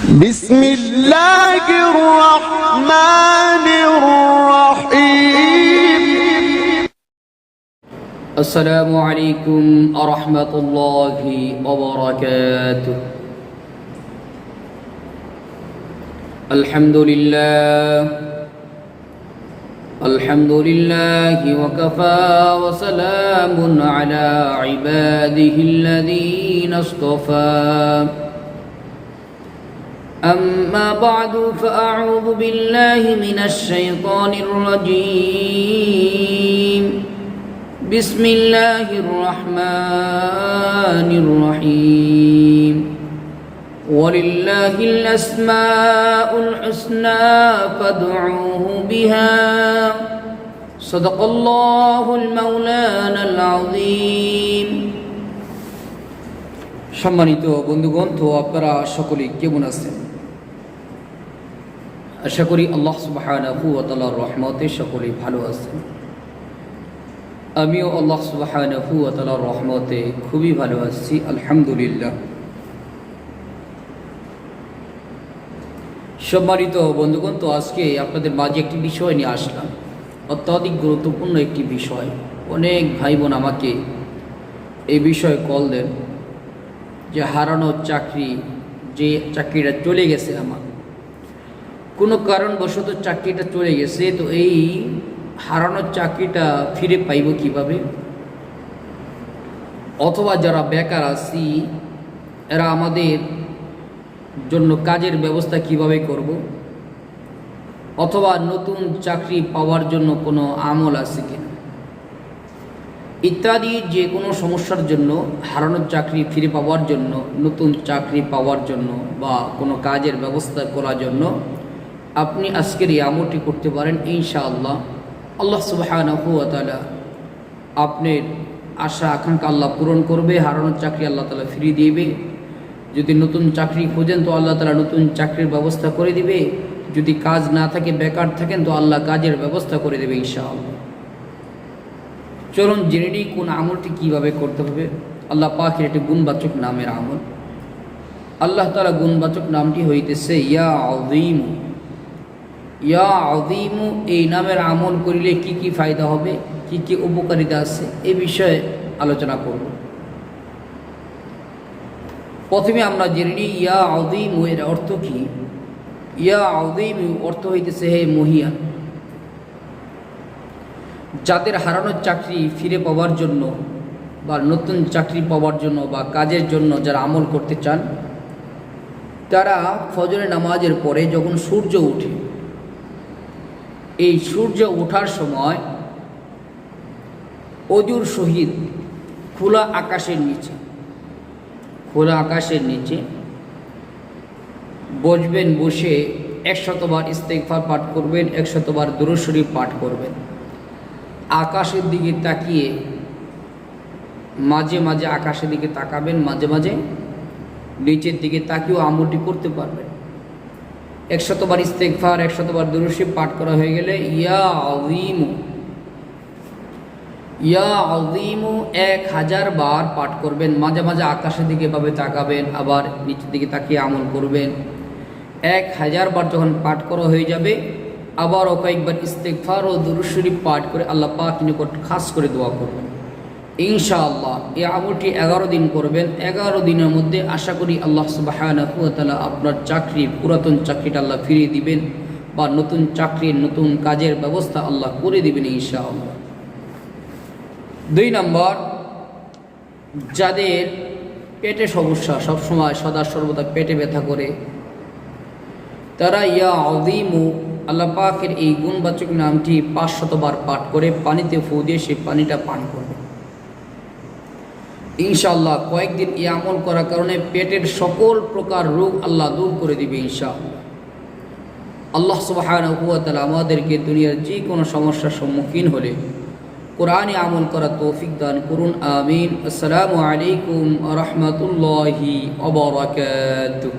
بسم الله الرحمن الرحيم. السلام عليكم ورحمة الله وبركاته. الحمد لله الحمد لله وكفى وسلام على عباده الذين اصطفى. أما بعد فأعوذ بالله من الشيطان الرجيم بسم الله الرحمن الرحيم ولله الأسماء الحسنى فادعوه بها صدق الله المولانا العظيم সম্মানিত বন্ধুগণ তো আপনারা সকলেই কেমন আছেন আশা করি আল্লাহ সুবাহানাহু রহমতে সকলেই ভালো আছেন। আমিও আল্লাহ সুবাহানাহু রহমতে খুবই ভালো আছি, আলহামদুলিল্লাহ। সম্মানিত বন্ধুগণ, তো আজকে আপনাদের মাঝে একটি বিষয় নিয়ে আসলাম। অত্যাধিক গুরুত্বপূর্ণ একটি বিষয়। অনেক ভাই বোন আমাকে এই বিষয়ে কল দেন যে হারানো চাকরি, যে চাকরিটা চলে গেছে আমার। কোনো কারণবশত চাকরিটা চলে গেছে, তো এই হারানোর চাকরিটা ফিরে পাইব কীভাবে? অথবা যারা বেকার আছি, এরা আমাদের জন্য কাজের ব্যবস্থা কীভাবে করব? অথবা নতুন চাকরি পাওয়ার জন্য কোনো আমল আছে কিনা? ইত্যাদি যে কোনো সমস্যার জন্য, হারানোর চাকরি ফিরে পাওয়ার জন্য, নতুন চাকরি পাওয়ার জন্য বা কোনো কাজের ব্যবস্থা করার জন্য আপনি আজকের এই আমলটি করতে পারেন, ইনশাআল্লাহ। আল্লাহ সুবাহানহুয়াতালা আপনার আশা, আকাঙ্ক্ষা আল্লাহ পূরণ করবে, হারানোর চাকরি আল্লাহ তালা ফিরিয়ে দিবে। যদি নতুন চাকরি খোঁজেন, তো আল্লাহ তালা নতুন চাকরির ব্যবস্থা করে দিবে। যদি কাজ না থাকে, বেকার থাকেন, তো আল্লাহ কাজের ব্যবস্থা করে দেবে, ইনশাআল্লাহ। চলুন জেনে নিই কোন আমলটি কীভাবে করতে হবে। আল্লাহ পাখির একটি গুণবাচক নামের আমল। আল্লাহ তালা গুণবাচক নামটি হইতেছে, ইয়া আদিমু ইয়া আদিমু এই নামের আমল করিলে কি কি ফায়দা হবে, কি কি উপকারিতা আছে, এ বিষয়ে আলোচনা করব। প্রথমে আমরা জেনে নিই, ইয়া আদিমু এর অর্থ কি? ইয়া আদিমু অর্থ হইতেছে হে মহিয়া, যাদের হারানোর চাকরি ফিরে পাওয়ার জন্য বা নতুন চাকরি পাওয়ার জন্য বা কাজের জন্য যারা আমল করতে চান, তারা ফজরের নামাজের পরে যখন সূর্য ওঠে এই সূর্য ওঠার সময় অজুর সহিত খোলা আকাশের নিচে, খোলা আকাশের নিচে বসবেন, বসে একশতবার ইস্তেকফার পাঠ করবেন, একশতবার দুরুশরীফ পাঠ করবেন। আকাশের দিকে তাকিয়ে মাঝে মাঝে আকাশের দিকে তাকাবেন, মাঝে মাঝে নিচের দিকে তাকিয়েও আমলটি করতে পারবেন। একশতবার ইস্তেকফার একশতবার দুরুশি পাঠ করা হয়ে গেলে ইয়া আউিমু ইয়া আউিমু এক হাজার বার পাঠ করবেন। মাঝে মাঝে আকাশের দিকে এভাবে তাকাবেন, আবার নিচের দিকে তাকিয়ে আমল করবেন। এক হাজার বার যখন পাঠ করা হয়ে যাবে, আবারও কয়েকবার ইস্তেকফার ও দুরুশরীফ পাঠ করে আল্লাহ পাক নিকট খাস করে দোয়া করবেন। ইনশাআল্লাহ, এই আমলটি এগারো দিন করবেন। এগারো দিনের মধ্যে আশা করি আল্লাহ সুবাহানতালা আপনার চাকরি, পুরাতন চাকরিটা আল্লাহ ফিরিয়ে দিবেন বা নতুন চাকরির, নতুন কাজের ব্যবস্থা আল্লাহ করে দিবেন ইনশাআল্লাহ। দুই নম্বর, যাদের পেটে সমস্যা, সবসময় সদা সর্বদা পেটে ব্যথা করে, তারা ইয়া আদিমু আল্লাহ পাকের এই গুণবাচক নামটি পাঁচ শতবার পাঠ করে পানিতে ফু দিয়ে সেই পানিটা পান করবে। ইনশাআল্লাহ কয়েকদিন এই আমল করার কারণে পেটের সকল প্রকার রোগ আল্লাহ দূর করে দিবে ইনশাআল্লাহ। আল্লাহ সুবাহানুয়াতালা আমাদেরকে দুনিয়ার যে কোনো সমস্যার সম্মুখীন হলে কোরআনে আমল করা তৌফিক দান করুন, আমিন। আসসালামু আলাইকুম রহমতুল্লাহি অবরাকাতুহ